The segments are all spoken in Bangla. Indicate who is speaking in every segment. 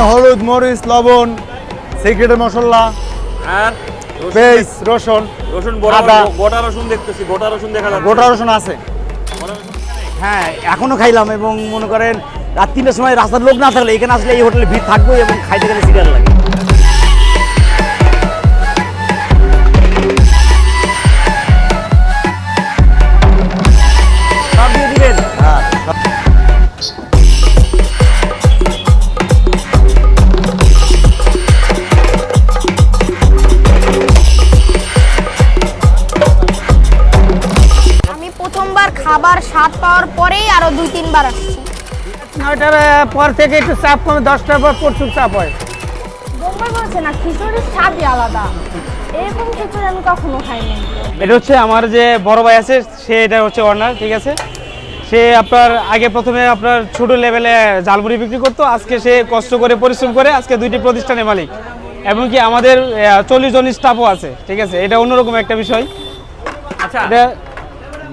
Speaker 1: এখানে হলুদ মরিচ লবণ সিক্রেটের মশলা
Speaker 2: আর
Speaker 1: পেঁয়াজ রসুন
Speaker 2: রসুন বড়
Speaker 1: আদা।
Speaker 2: গোটা রসুন দেখতেছি গোটা রসুন দেখা যাচ্ছে।
Speaker 1: গোটা রসুন আছে।
Speaker 3: হ্যাঁ এখনও খাইলাম এবং মনে করেন রাত তিনটার সময় রাস্তার লোক না থাকলে এখানে আসলে এই হোটেলে ভিড় থাকবে এবং খাইতে গেলে সিগারেট লাগে।
Speaker 4: খাবার স্বাদ পাওয়ার পরেই আরও দুই তিনবার আসছি।
Speaker 5: নয়টার পর থেকে একটু চাপ কমে দশটার পর প্রচুর চাপ হয়।
Speaker 4: বোম্বাই বলছে না খিচুড়ির স্বাদই আলাদা। এরকম খিচুড়ি আমি কখনো খাইনি।
Speaker 6: এটা হচ্ছে আমার যে বড় ভাই আছে সে এটা হচ্ছে অনার ঠিক আছে? সে আপনার আগে প্রথমে আপনার ছোট লেভেলে ঝালমুড়ি বিক্রি করতো আজকে সে কষ্ট করে পরিশ্রম করে আজকে দুইটি প্রতিষ্ঠানের মালিক। এমনকি আমাদের চল্লিশ জন স্টাফও আছে ঠিক আছে? এটা অন্যরকম একটা বিষয়।
Speaker 2: আচ্ছা
Speaker 6: এটা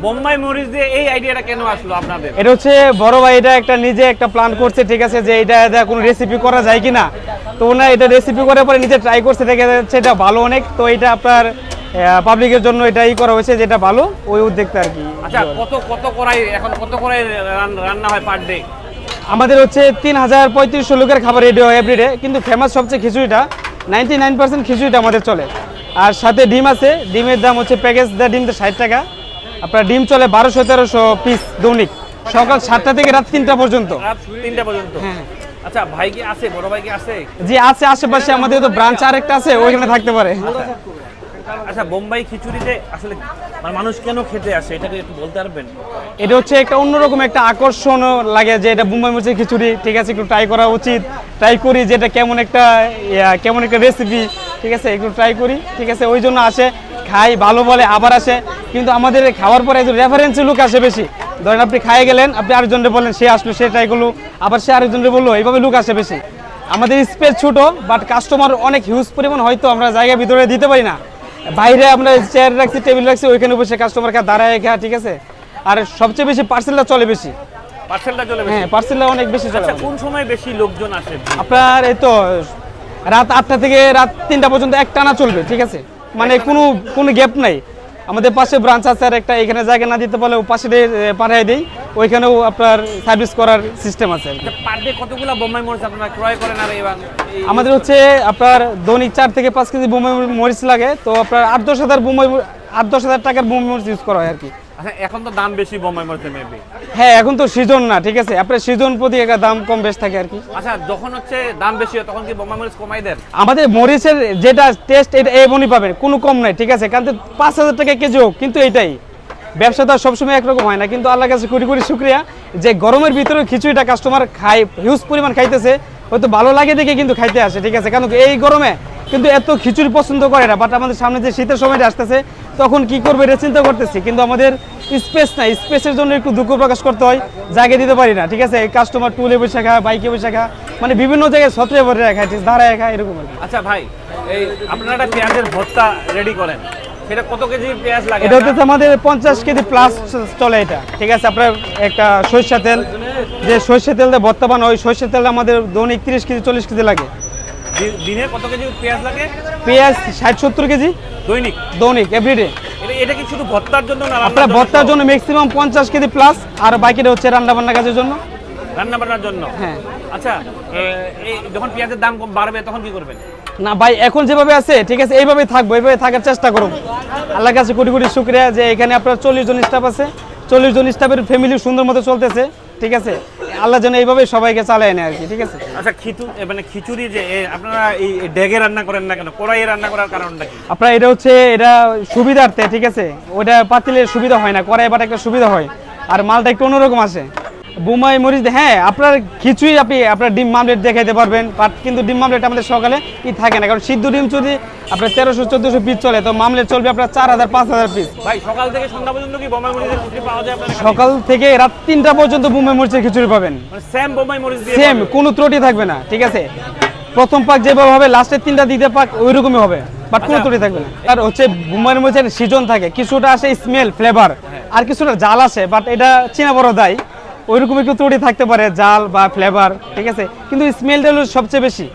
Speaker 2: বোম্বাই মরিচ দিয়ে এই আইডিয়াটা কেন আসলো আপনাদের?
Speaker 6: এটা হচ্ছে বড় ভাই এটা একটা নিজে একটা প্ল্যান করছে ঠিক আছে যে এটা কোনো রেসিপি করা যায় কিনা। তো ওনার এটা রেসিপি করার পরে নিজে ট্রাই করছে দেখা যাচ্ছে এটা ভালো অনেক। তো এটা আপনার পাবলিকের জন্য এটাই করা হয়েছে যেটা ভালো ওই উদ্যোগটা আর কি।
Speaker 2: আচ্ছা কত কত করাই এখন কত করাই রান্না হয় পার ডে
Speaker 6: আমাদের হচ্ছে তিন হাজার পঁয়ত্রিশশো লোকের খাবার রেডি হয় এভরিডে কিন্তু ফেমাস সবচেয়ে খিচুড়িটা নাইনটি নাইন পার্সেন্ট খিচুড়িটা আমাদের চলে। আর সাথে ডিম আছে ডিমের দাম হচ্ছে প্যাকেজ দেয় ডিম তো ষাট টাকা। আপনার ডিম চলে বারোশো তেরোশো পিস দৈনিক। সকাল সাতটা থেকে রাত তিনটা পর্যন্ত।
Speaker 2: রাত তিনটা পর্যন্ত?
Speaker 6: হ্যাঁ।
Speaker 2: আচ্ছা ভাই কি আছে? বড় ভাই কি আছে?
Speaker 6: যে আছে আশেপাশে আমাদের তো ব্রাঞ্চ আরেকটা আছে ওইখানে থাকতে পারে।
Speaker 2: আচ্ছা বোম্বাই খিচুড়িতে আসলে মানে মানুষ কেন খেতে আসে? এটাকে একটু বলতে পারবেন?
Speaker 6: এটা হচ্ছে একটা অন্যরকম একটা আকর্ষণ লাগে যে এটা মুম্বাই মুচি খিচুড়ি ঠিক আছে? একটু ট্রাই করা উচিত। ট্রাই করি কেমন একটা কেমন একটা রেসিপি ঠিক আছে? একটু ট্রাই করি ঠিক আছে? ওই জন্য আসে। খাই ভালো বলে আবার আসে। কিন্তু আমাদের খাওয়ার পরে একটু রেফারেন্সি লোক আসে বেশি। ধরেন আপনি খাই গেলেন আপনি আরেকজনকে বললেন সে আসলো সে ট্রাই করল আবার সে আরেকজনকে বলল এইভাবে লোক আসে বেশি। আমাদের স্পেস ছোট বাট কাস্টমার অনেক হিউজ পরিমাণ হয়তো আমরা জায়গা ভিতরে দিতে পারি না। বাইরে আমরা চেয়ার রাখছি টেবিল রাখছি ওইখানে বসে কাস্টমার খা দাঁড়ায় খা ঠিক আছে? আর সবচেয়ে বেশি পার্সেলটা চলে বেশি।
Speaker 2: পার্সেলটা চলে বেশি।
Speaker 6: হ্যাঁ পার্সেলটা অনেক বেশি চলে
Speaker 2: আচ্ছা কোন সময় বেশি লোকজন আসে?
Speaker 6: আপনার এই তো রাত আটটা থেকে রাত তিনটা পর্যন্ত এক টানা চলবে ঠিক আছে? মানে কোনো কোনো গ্যাপ নাই। আমাদের পাশে ব্রাঞ্চ আছে আর একটা এখানে জায়গা না দিতে পারলে পাশে পাঠিয়ে দিই। ওইখানেও আপনার সার্ভিস করার সিস্টেম আছে
Speaker 2: পার ডে কতগুলো বোম্বাই মরিচ আপনারা ক্রয় করেন আর এবং
Speaker 6: আমাদের হচ্ছে আপনার দৈনিক চার থেকে পাঁচ কেজি বোম্বাই মরিচ লাগে। তো আপনার আট দশ হাজার বোম্বাই আট দশ হাজার টাকার বোম্বাই মরিচ ইউজ করা হয় আর কি।
Speaker 2: আচ্ছা এখন তো দাম বেশি বোম্বাই মরিচের মেবি
Speaker 6: হ্যাঁ এখন তো সিজন না ঠিক আছে? আপনার সিজন প্রতি একটা দাম কম বেশ থাকে আর কি।
Speaker 2: আচ্ছা যখন হচ্ছে দাম বেশি হয় তখন কি বোম্বাই মরিচ কমাই দেন?
Speaker 6: আমাদের মরিচের যেটা টেস্ট এটা এমনই পাবেন কোনো কম নাই ঠিক আছে? কারণ পাঁচ হাজার টাকা কেজি হোক কিন্তু এইটাই ব্যবসা তো সবসময় একরকম হয় না কিন্তু আল্লাহর কাছে কোটি কোটি শুক্রিয়া যে গরমের ভিতরে খিচুড়িটা কাস্টমার খায় হিউজ পরিমাণ খাইতেছে। হয়তো ভালো লাগে দেখে কিন্তু খাইতে আসে ঠিক আছে? কারণ এই গরমে কিন্তু এত খিচুড়ি পছন্দ করে না বাট আমাদের সামনে যে শীতের সময়টা আসতেছে তখন কি করবে এটা চিন্তা করতেছি কিন্তু আমাদের স্পেস নাই স্পেসের জন্য একটু দুঃখ প্রকাশ করতে হয় জায়গা দিতে পারি না ঠিক আছে? কাস্টমার টুলে বসে খা বাইকে বসে খা মানে বিভিন্ন জায়গায় সত্রে ভরে খায় দাঁড়ায় খায় এরকম।
Speaker 2: আচ্ছা ভাই এই আপনারা একটা পেঁয়াজের ভর্তা রেডি করেন। সেটা কত কেজি পেঁয়াজ লাগে
Speaker 6: এটা হচ্ছে আমাদের পঞ্চাশ কেজি প্লাস চলে এটা ঠিক আছে? আপনার একটা সরিষা তেল যে সরিষা তেল দিয়ে ভর্তা বানানো ওই সরিষা তেল আমাদের দৈনিক তিরিশ কেজি চল্লিশ কেজি লাগে।
Speaker 2: দিনে কত কেজি পেঁয়াজ লাগে?
Speaker 6: পেঁয়াজ ষাট সত্তর কেজি।
Speaker 2: দৈনিক?
Speaker 6: দৈনিক এভরিডে
Speaker 2: এটা কি শুধু ভর্তার জন্য না
Speaker 6: আপনার ভর্তার জন্য ম্যাক্সিমাম পঞ্চাশ কেজি প্লাস আর বাকিটা হচ্ছে রান্না বান্না কাজের জন্য।
Speaker 2: রান্না বান্নার জন্য?
Speaker 6: হ্যাঁ।
Speaker 2: আচ্ছা যখন পেঁয়াজের দাম বাড়বে তখন কি করবেন?
Speaker 6: না ভাই এখন যেভাবে আছে ঠিক আছে এইভাবেই থাকব এইভাবে থাকার চেষ্টা করুন। আল্লাহর কাছে কোটি কোটি শুক্রিয়া যে এখানে আপনার চল্লিশ জন স্টাফ আছে। চল্লিশ জন স্টাফের ফ্যামিলি সুন্দর মতো চলতেছে ঠিক আছে। আল্লাহ যেন এইভাবে সবাইকে চালায় নেয় আর কি ঠিক আছে?
Speaker 2: আচ্ছা খিচু মানে খিচুড়ি যে আপনারা এই ডেগে রান্না করেন না কেন? কড়াইয়ে রান্না করার কারণটা কি?
Speaker 6: আপনার এটা হচ্ছে এটা সুবিধার্থে ঠিক আছে? ওটা পাতিলের সুবিধা হয় না কড়াই বাটা একটা সুবিধা হয় আর মালটা একটু অন্যরকম আসে। বুমাই মরিচ হ্যাঁ আপনার কিছুই আপনি আপনার ডিম মামলেট দেখাইতে পারবেন বাট কিন্তু ডিম মামলেট আমাদের সকালে কি থাকে না কারণ সিদ্ধ ডিম যদি আপনার তেরোশো চোদ্দোশো পিস চলে তো মামলেট চলবে আপনার চার হাজার পাঁচ হাজার পিস
Speaker 2: ভাই সকাল থেকে সন্ধ্যা পর্যন্ত কি বোম্বাই মরিচের খিচুড়ি পাওয়া যায়
Speaker 6: সকাল থেকে রাত তিনটা পর্যন্ত বুম্বাই মরিচের খিচুড়ি পাবেন।
Speaker 2: মানে সেম বোম্বাই মরিচ
Speaker 6: সেম কোনো ত্রুটি থাকবে না ঠিক আছে? প্রথম পাক যেভাবে হবে লাস্টের তিনটা দিতে পাক ওই রকমই হবে বাট কোনো
Speaker 2: আচ্ছা।
Speaker 6: ত্রুটি থাকবে না। আর হচ্ছে বুমার মরিচের সিজন থাকে কিছুটা আসে স্মেল ফ্লেভার আর কিছুটা জাল আসে বাট এটা চীনা বড় দেয়। ওইরকম একটু ত্রুটি থাকতে পারে জাল বা ফ্লেভার ঠিক আছে? কিন্তু স্মেলটা হলো সবচেয়ে বেশি।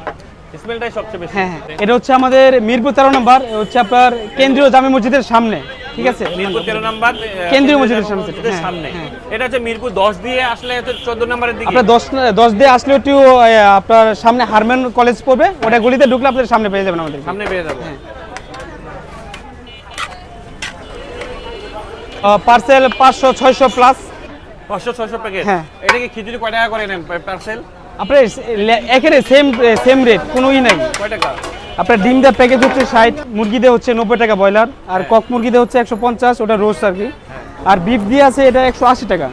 Speaker 2: স্মেলটাই সবচেয়ে বেশি।
Speaker 6: হ্যাঁ হ্যাঁ। এটা হচ্ছে আমাদের মিরপুর তেরো নম্বর হচ্ছে আপনার কেন্দ্রীয় জামে মসজিদের সামনে ঠিক আছে?
Speaker 2: মিরপুর তেরো নাম্বার
Speaker 6: কেন্দ্রীয় মসজিদের সামনে, হ্যাঁ,
Speaker 2: সামনে।
Speaker 6: হ্যাঁ।
Speaker 2: এটা হচ্ছে মিরপুর দশ দিয়ে আসলে চোদ্দ নম্বরের দিকে।
Speaker 6: আপনার দশ দশ দিয়ে আসলে একটু আপনার সামনে হারমেন কলেজ পড়বে ওটা গলিতে ঢুকলে আপনার সামনে পেয়ে যাবেন আমাদের।
Speaker 2: সামনে পেয়ে যাব
Speaker 6: পার্সেল পাঁচশো ছয়শো প্লাস
Speaker 2: পাঁচশো ছয়শো প্যাকেট
Speaker 6: হ্যাঁ।
Speaker 2: এটা কি খিচুড়ি কয় টাকা করে নেন পার্সেল
Speaker 6: আপনার সেম সেম রেট কোনো ই নাই।
Speaker 2: কয় টাকা?
Speaker 6: আপনার ডিম দেওয়ার প্যাকেজ হচ্ছে ষাট মুরগি হচ্ছে নব্বই টাকা ব্রয়লার আর কক মুরগি হচ্ছে একশো পঞ্চাশ ওটা রোস্ট আর কি। আর বিফ দিয়ে আছে এটা একশো আশি টাকা।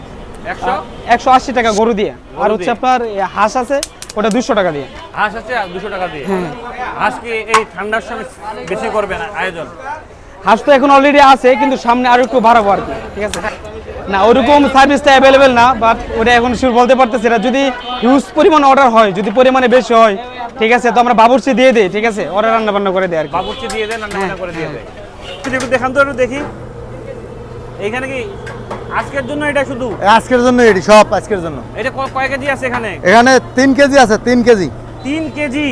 Speaker 2: একশো?
Speaker 6: আশি টাকা গরু দিয়ে। আর হচ্ছে আপনার হাঁস আছে ওটা দুশো টাকা দিয়ে।
Speaker 2: হাঁস আছে দুশো টাকা দিয়ে?
Speaker 6: হ্যাঁ।
Speaker 2: এই ঠান্ডার সময় বেশি করবে না আয়োজন?
Speaker 6: হাঁস তো এখন অলরেডি আছে কিন্তু সামনে আরও একটু বাড়াবো আর কি। ঠিক আছে? না ওরকম সার্ভিসটা অ্যাভেলেবেল না বাট ওটা এখন শিওর বলতে পারতেছি না। যদি হিউজ পরিমাণ অর্ডার হয় যদি পরিমাণে বেশি হয় ঠিক আছে তো আমরা বাবুর্চি দিয়ে দিই ঠিক আছে? ওরা রান্না বান্না করে দেয় আর কি।
Speaker 2: বাবুর্চি দিয়ে দেন রান্না বান্না করে দিয়ে
Speaker 6: হ্যাঁ।
Speaker 2: দেয়। একটু একটু দেখান তো একটু দেখি। এইখানে কি আজকের জন্য এটা শুধু?
Speaker 1: আজকের জন্য এটি সব আজকের জন্য।
Speaker 2: এটা কয় কেজি আছে এখানে?
Speaker 1: এখানে তিন কেজি আছে তিন কেজি।
Speaker 2: তিন কেজি?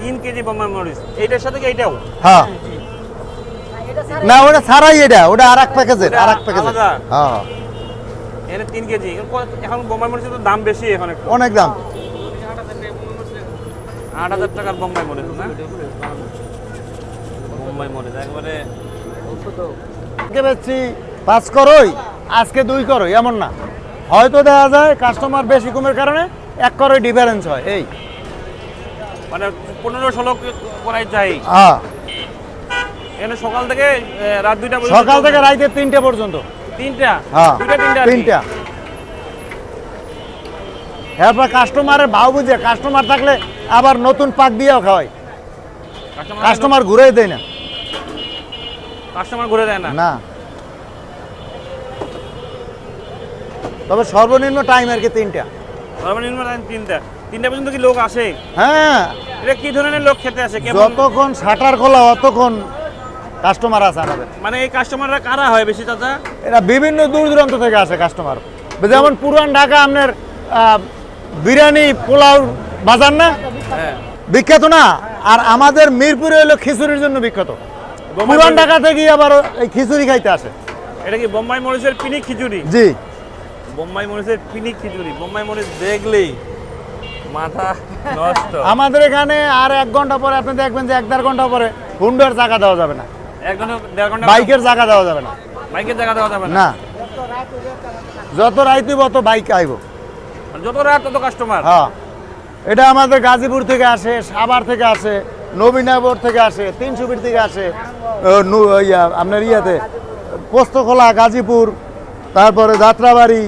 Speaker 2: তিন কেজি বোম্বাই মরিচ। এইটার সাথে কি এইটাও
Speaker 1: হ্যাঁ। না ওটা ছাড়াই এটা ওটা আর এক প্যাকেজের আর এক প্যাকেজের। হ্যাঁ।
Speaker 2: তিন কেজি। এখন বোম্বাই মরিচের তো দাম বেশি এখন একটু।
Speaker 1: অনেক দাম।
Speaker 2: আট হাজার টাকার বোম্বাই মরিচ না? বোম্বাই মরিচ একবারে
Speaker 1: আজকে বেচছি পাঁচ করই আজকে দুই করই এমন না। হয়তো দেখা যায় কাস্টমার বেশি কমের কারণে এক করই ডিফারেন্স হয় এই।
Speaker 2: মানে পনেরো ষোলো করাই চাই
Speaker 1: হ্যাঁ।
Speaker 2: এখানে সকাল থেকে রাত দুইটা পর্যন্ত
Speaker 1: সকাল থেকে। রাইতে তিনটে পর্যন্ত।
Speaker 2: তিনটা?
Speaker 1: হ্যাঁ
Speaker 2: দুইটা তিনটা
Speaker 1: তিনটা। এরপর কাস্টমারের ভাও বুঝে কাস্টমার থাকলে আবার নতুন পাক দিয়েও খাওয়াই
Speaker 2: কাস্টমার
Speaker 1: ঘুরে দেয় না।
Speaker 2: কাস্টমার ঘুরে দেয় না?
Speaker 1: না। তবে সর্বনিম্ন টাইম আর কি তিনটা।
Speaker 2: সর্বনিম্ন time তিনটা। তিনটা পর্যন্ত কি লোক আসে?
Speaker 1: হ্যাঁ।
Speaker 2: এটা কি ধরনের লোক খেতে আসে?
Speaker 1: যতক্ষণ শাটার খোলা অতক্ষণ কাস্টমার আছে আমাদের।
Speaker 2: মানে এই কাস্টমাররা কারা হয় বেশি চাচা?
Speaker 1: এরা বিভিন্ন দূর দূরান্ত থেকে আসে কাস্টমার। যেমন পুরান ঢাকা আপনার বিরিয়ানি পোলাও বাজার না?
Speaker 2: হ্যাঁ।
Speaker 1: বিখ্যাত না? আর আমাদের মিরপুরে হলো খিচুড়ির জন্য বিখ্যাত। পুরান ঢাকা থেকে আবার এই খিচুড়ি খাইতে আসে।
Speaker 2: এটা কি বোম্বাই মরিচের পিনিক খিচুড়ি?
Speaker 1: জি।
Speaker 2: বোম্বাই মরিচের পিনিক খিচুড়ি। বোম্বাই মরিচ দেখলেই মাথা নষ্ট।
Speaker 1: আমাদের এখানে আর এক ঘণ্টা পরে আপনি দেখবেন যে এক দেড় ঘণ্টা পরে হুন্ডার জায়গা দেওয়া যাবে না।
Speaker 2: এক ঘণ্টা দেড় ঘণ্টা
Speaker 1: বাইকের জায়গা দেওয়া যাবে না।
Speaker 2: বাইকের জায়গা দেওয়া যাবে না?
Speaker 1: যত রাইতেই অত বাইক আইব।
Speaker 2: যত রাত তত কাস্টমার
Speaker 1: হ্যাঁ। এটা আমাদের গাজীপুর থেকে আসে সাভার থেকে আসে নবীনগর থেকে আসে তিনশুবির থেকে আসে ইয়া, আপনার ইয়াতে। পোস্তখোলা গাজীপুর তারপরে যাত্রাবাড়ি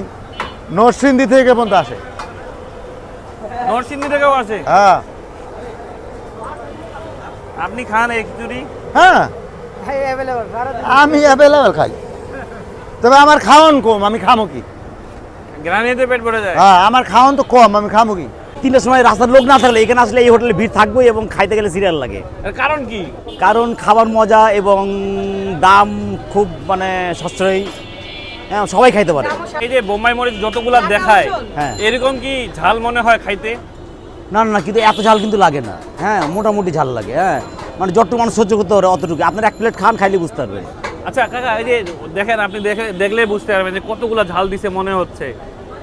Speaker 1: নরসিংদী থেকে পর্যন্ত আসে।
Speaker 2: নরসিংদী থেকেও আসে?
Speaker 1: হ্যাঁ।
Speaker 2: আপনি খান এই খিচুড়ি?
Speaker 1: হ্যাঁ। আমি অ্যাভেলেবেল খাই। তবে আমার খাওয়ান কম আমি খামো কি?
Speaker 2: গ্রানিতে পেট ভরে যায়।
Speaker 1: হ্যাঁ আমার খাওয়ান তো কম আমি খামো কি?
Speaker 3: তিনটার সময় রাস্তার লোক না থাকলে এখানে আসলে এই হোটেলে ভিড় থাকবেই এবং খাইতে গেলে সিরিয়াল লাগে।
Speaker 2: কারণ কি?
Speaker 3: কারণ খাবার মজা এবং দাম খুব মানে সাশ্রয়ী। হ্যাঁ সবাই খাইতে পারে।
Speaker 2: এই যে বোম্বাই মরিচ যতগুলা দেখায়
Speaker 3: হ্যাঁ।
Speaker 2: এরকম কি ঝাল মনে হয় খাইতে?
Speaker 3: না না না কিন্তু এত ঝাল কিন্তু লাগে না। হ্যাঁ মোটামুটি ঝাল লাগে হ্যাঁ। মানে যতটুকু মানুষ সহ্য করতে পারে অতটুকু আপনার এক প্লেট খান খাইলে বুঝতে পারবেন।
Speaker 2: আচ্ছা কাকা এই যে দেখেন আপনি দেখে দেখলে বুঝতে পারবেন যে কতগুলো ঝাল দিছে মনে হচ্ছে।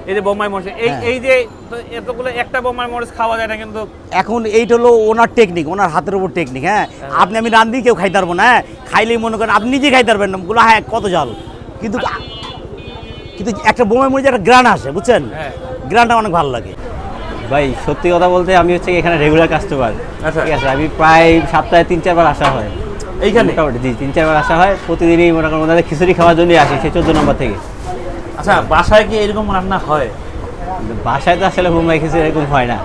Speaker 2: এই যে বোম্বাই মরিচ এই
Speaker 3: হ্যাঁ।
Speaker 2: এই যে এতগুলো একটা বোম্বাই মরিচ খাওয়া যায় না কিন্তু
Speaker 3: এখন এইটা হলো ওনার টেকনিক ওনার হাতের উপর টেকনিক হ্যাঁ। আপনি আমি রান্ধি কেউ খাইতে পারব না হ্যাঁ। খাইলেই মনে করেন আপনি নিজে খাইতে পারবেন না। বলো হ্যাঁ কত ঝাল। কিন্তু কিন্তু একটা বোমায় মরিচ একটা গ্রান আসে বুঝছেন?
Speaker 2: হ্যাঁ।
Speaker 3: গ্রানটা অনেক ভালো লাগে।
Speaker 7: ভাই সত্যি কথা বলতে আমি হচ্ছে এখানে রেগুলার কাস্টমার
Speaker 2: আচ্ছা।
Speaker 7: ঠিক আছে আমি প্রায় সপ্তাহে তিন চারবার আসা হয়।
Speaker 2: এইখানে?
Speaker 7: মোটামুটি জি তিন চারবার আসা হয়। প্রতিদিনই মনে করেন ওনাদের খিচুড়ি খাওয়ার জন্যই আসি সেই চোদ্দ নম্বর থেকে।
Speaker 2: আচ্ছা বাসায় কি এরকম রান্না হয়?
Speaker 7: বাসায় তো আসলে মুম্বাই খিচুড়ি এরকম হয় না।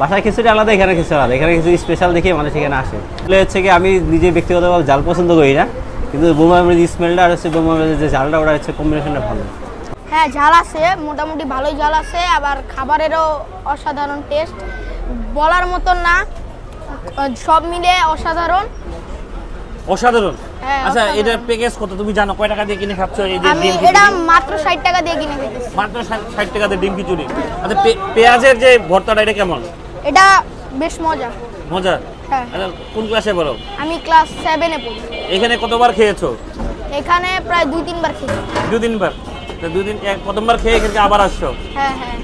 Speaker 7: বাসায় খিচুড়ি আলাদা এখানে খিচুড়ি আলাদা। এখানে কিছু স্পেশাল দেখে মানুষ এখানে আসে। তাহলে হচ্ছে কি আমি নিজে ব্যক্তিগতভাবে জাল পছন্দ করি না কিন্তু মরিচ স্মেলটা আর হচ্ছে মরিচের যে জালটা ওটা হচ্ছে কম্বিনেশনটা ভালো।
Speaker 4: হ্যাঁ ঝাল আছে মোটামুটি ভালোই ঝাল আছে আবার খাবারেরও অসাধারণ টেস্ট বলার মতন না সব মিলে অসাধারণ।
Speaker 2: অসাধারণ?
Speaker 4: হ্যাঁ,
Speaker 2: আচ্ছা। এটার প্যাকেজ কত? তুমি জানো কয় টাকা দিয়ে কিনে খাচ্ছ এই যে ডিম
Speaker 4: এটা মাত্র ষাট টাকা দিয়ে কিনে খেতেছি।
Speaker 2: মাত্র ষাট- ষাট টাকা দিয়ে ডিম খিচুড়ি। আচ্ছা পেঁয়াজের যে ভর্তাটা এটা কেমন?
Speaker 4: এটা বেশ মজা।
Speaker 2: মজা?
Speaker 4: হ্যাঁ।
Speaker 2: আচ্ছা কোন ক্লাসে বলো
Speaker 4: আমি ক্লাস 7 এ পড়ি।
Speaker 2: এখানে কতবার খেয়েছো?
Speaker 4: এখানে প্রায় দুই তিনবার খেয়েছি।
Speaker 2: দুদিন বার তো দুদিন এক প্রথমবার খেয়ে এখানে আবার আসছো।
Speaker 4: হ্যাঁ হ্যাঁ।